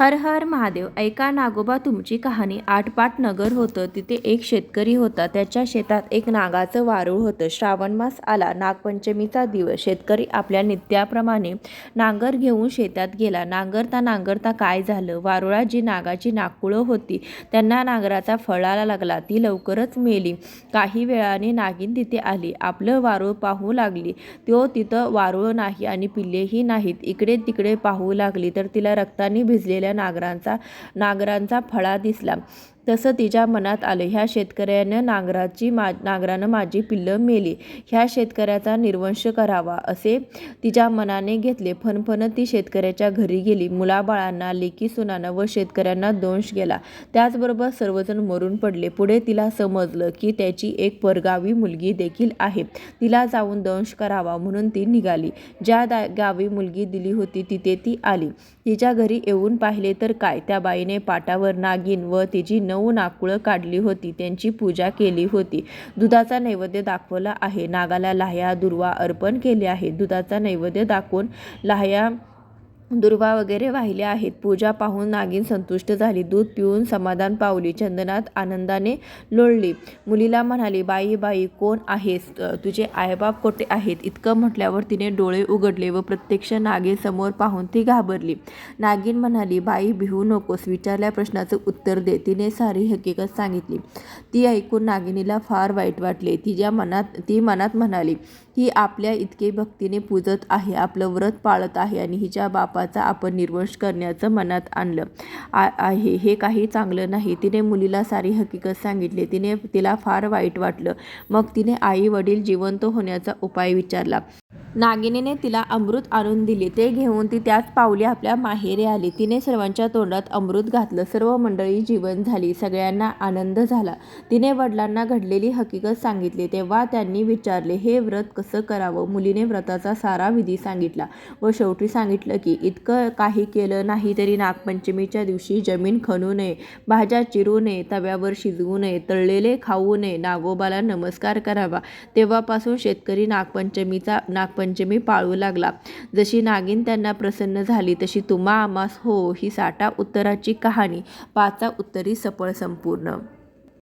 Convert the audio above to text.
हर हर महादेव ऐका नागोबा तुमची कहाणी. आठपाठ नगर होतं तिथे एक शेतकरी होता. त्याच्या शेतात एक नागाचं वारूळ होतं. श्रावण मास आला नागपंचमीचा दिवस. शेतकरी आपल्या नित्याप्रमाणे नांगर घेऊन शेतात गेला. नांगरता नांगरता काय झालं? वारुळात जी नागाची नागपुळं होती त्यांना नांगराचा फळाला लागला. ती लवकरच मेली. काही वेळाने नागिन तिथे आली. आपलं वारूळ पाहू लागली. तो तिथं वारूळ नाही आणि पिल्लेही नाहीत. इकडे तिकडे पाहू लागली. तर तिला रक्ताने भिजलेल्या नागरांचा नागरांचा फळा दिसला. तसं तिच्या मनात आलं. ह्या शेतकऱ्यानं नांगराची मा नांगरानं माझी पिल्लं मेली. ह्या शेतकऱ्याचा निर्वंश करावा असे तिच्या मनाने घेतले. फणफणत ती शेतकऱ्याच्या घरी गेली. मुलाबाळांना लेकी सुनानं व शेतकऱ्यांना दंश गेला. त्याचबरोबर सर्वजण मरून पडले. पुढे तिला समजलं की त्याची एक परगावी मुलगी देखील आहे. तिला जाऊन दंश करावा म्हणून ती निघाली. ज्या दा गावी मुलगी दिली होती तिथे ती आली. तिच्या घरी येऊन पाहिले तर काय? त्या बाईने पाटावर नागिन व तिची नऊ नाकुळं काढली होती. त्यांची पूजा केली होती. दुधाचा नैवेद्य दाखवला आहे. नागाला लाह्या दुर्वा अर्पण केले आहे. दुधाचा नैवेद्य दाखवून लाह्या दुर्वा वगैरे वाहिले आहेत. पूजा पाहून नागिन संतुष्ट झाली. दूध पिऊन समाधान पावली. चंदनात आनंदाने लोळली. मुलीला म्हणाली बाई बाई कोण आहेस? तुझे आईबाप कोठे आहेत? इतकं म्हटल्यावर तिने डोळे उघडले व प्रत्यक्ष नागिन समोर पाहून ती घाबरली. नागिन म्हणाली बाई भिवू नकोस. विचारल्या प्रश्नाचं उत्तर दे. तिने सारी हकीकत सांगितली. ती ऐकून नागिनीला फार वाईट वाटले. तिच्या मनात ती मनात म्हणाली ही आपल्या इतके भक्तीने पूजत आहे आपलं व्रत पाळत आहे आणि हिच्या बापाचा आपण निर्वंश करण्याचं मनात आणलं आहे. हे काही चांगलं नाही. तिने मुलीला सारी हकीकत सांगितली. तिने तिला फार वाईट वाटलं. मग तिने आई वडील जिवंत होण्याचा उपाय विचारला. नागिनीने तिला अमृत आणून दिले. ते घेऊन ती त्याच पावली आपल्या माहेरी आली. तिने सर्वांच्या तोंडात अमृत घातलं. सर्व मंडळी जीवन झाली. सगळ्यांना आनंद झाला. तिने वडिलांना घडलेली हकीकत सांगितली. तेव्हा त्यांनी विचारले हे व्रत कसं करावं? मुलीने व्रताचा सारा विधी सांगितला व शेवटी सांगितलं की इतकं काही केलं नाही तरी नागपंचमीच्या दिवशी जमीन खणू नये भाज्या चिरू नये तव्यावर शिजवू नये तळलेले खाऊ नये नागोबाला नमस्कार करावा. तेव्हापासून शेतकरी नागपंचमीचा नाग नागपंचमी पंचमी पाळू लागला. जशी नागिन त्यांना प्रसन्न झाली तशी तुम्हा आमास हो ही साठा उत्तराची कहाणी. पाचा उत्तरी सफळ संपूर्ण.